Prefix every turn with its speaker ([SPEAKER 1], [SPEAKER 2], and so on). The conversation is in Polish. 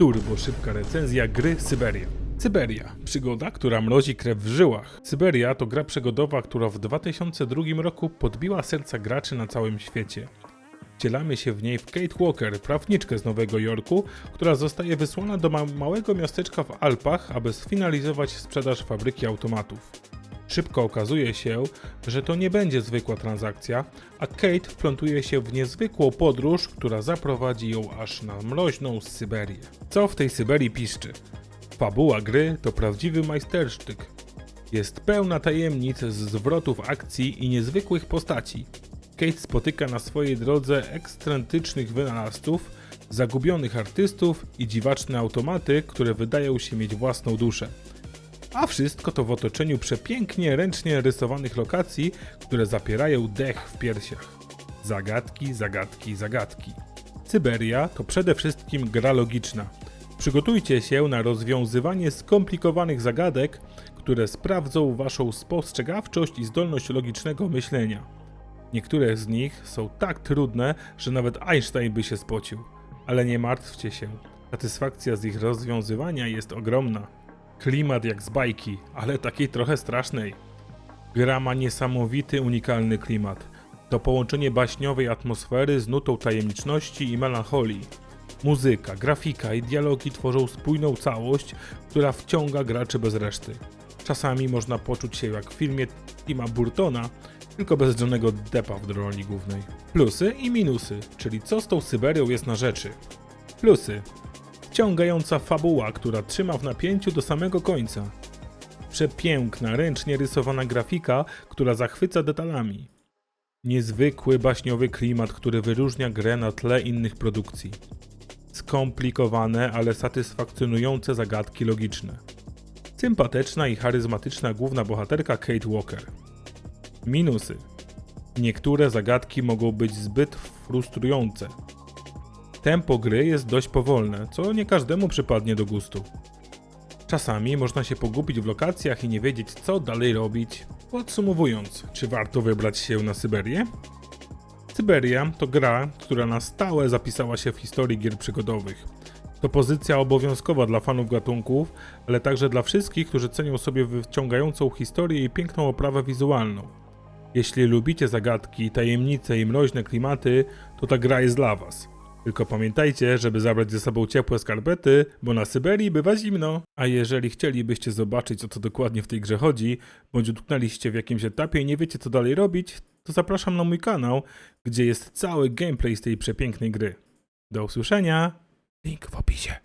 [SPEAKER 1] Turbo szybka recenzja gry Syberia. Syberia. Przygoda, która mrozi krew w żyłach. Syberia to gra przygodowa, która w 2002 roku podbiła serca graczy na całym świecie. Wcielamy się w niej w Kate Walker, prawniczkę z Nowego Jorku, która zostaje wysłana do ma- małego miasteczka w Alpach, aby sfinalizować sprzedaż fabryki automatów. Szybko okazuje się, że to nie będzie zwykła transakcja, a Kate wplątuje się w niezwykłą podróż, która zaprowadzi ją aż na mroźną Syberię. Co w tej Syberii piszczy? Fabuła gry to prawdziwy majstersztyk. Jest pełna tajemnic, zwrotów akcji i niezwykłych postaci. Kate spotyka na swojej drodze ekscentrycznych wynalazców, zagubionych artystów i dziwaczne automaty, które wydają się mieć własną duszę. A wszystko to w otoczeniu przepięknie ręcznie rysowanych lokacji, które zapierają dech w piersiach. Zagadki, zagadki, zagadki. Syberia to przede wszystkim gra logiczna. Przygotujcie się na rozwiązywanie skomplikowanych zagadek, które sprawdzą waszą spostrzegawczość i zdolność logicznego myślenia. Niektóre z nich są tak trudne, że nawet Einstein by się spocił. Ale nie martwcie się, satysfakcja z ich rozwiązywania jest ogromna. Klimat jak z bajki, ale takiej trochę strasznej. Gra ma niesamowity, unikalny klimat. To połączenie baśniowej atmosfery z nutą tajemniczności i melancholii. Muzyka, grafika i dialogi tworzą spójną całość, która wciąga graczy bez reszty. Czasami można poczuć się jak w filmie Tima Burtona, tylko bez Johnego Deppa w roli głównej. Plusy i minusy, czyli co z tą Syberią jest na rzeczy. Plusy. Wciągająca fabuła, która trzyma w napięciu do samego końca. Przepiękna, ręcznie rysowana grafika, która zachwyca detalami. Niezwykły, baśniowy klimat, który wyróżnia grę na tle innych produkcji. Skomplikowane, ale satysfakcjonujące zagadki logiczne. Sympatyczna i charyzmatyczna główna bohaterka Kate Walker. Minusy. Niektóre zagadki mogą być zbyt frustrujące. Tempo gry jest dość powolne, co nie każdemu przypadnie do gustu. Czasami można się pogubić w lokacjach i nie wiedzieć, co dalej robić. Podsumowując, czy warto wybrać się na Syberię? Syberia to gra, która na stałe zapisała się w historii gier przygodowych. To pozycja obowiązkowa dla fanów gatunków, ale także dla wszystkich, którzy cenią sobie wyciągającą historię i piękną oprawę wizualną. Jeśli lubicie zagadki, tajemnice i mroźne klimaty, to ta gra jest dla was. Tylko pamiętajcie, żeby zabrać ze sobą ciepłe skarpety, bo na Syberii bywa zimno. A jeżeli chcielibyście zobaczyć o co dokładnie w tej grze chodzi, bądź utknęliście w jakimś etapie i nie wiecie co dalej robić, to zapraszam na mój kanał, gdzie jest cały gameplay z tej przepięknej gry. Do usłyszenia! Link w opisie.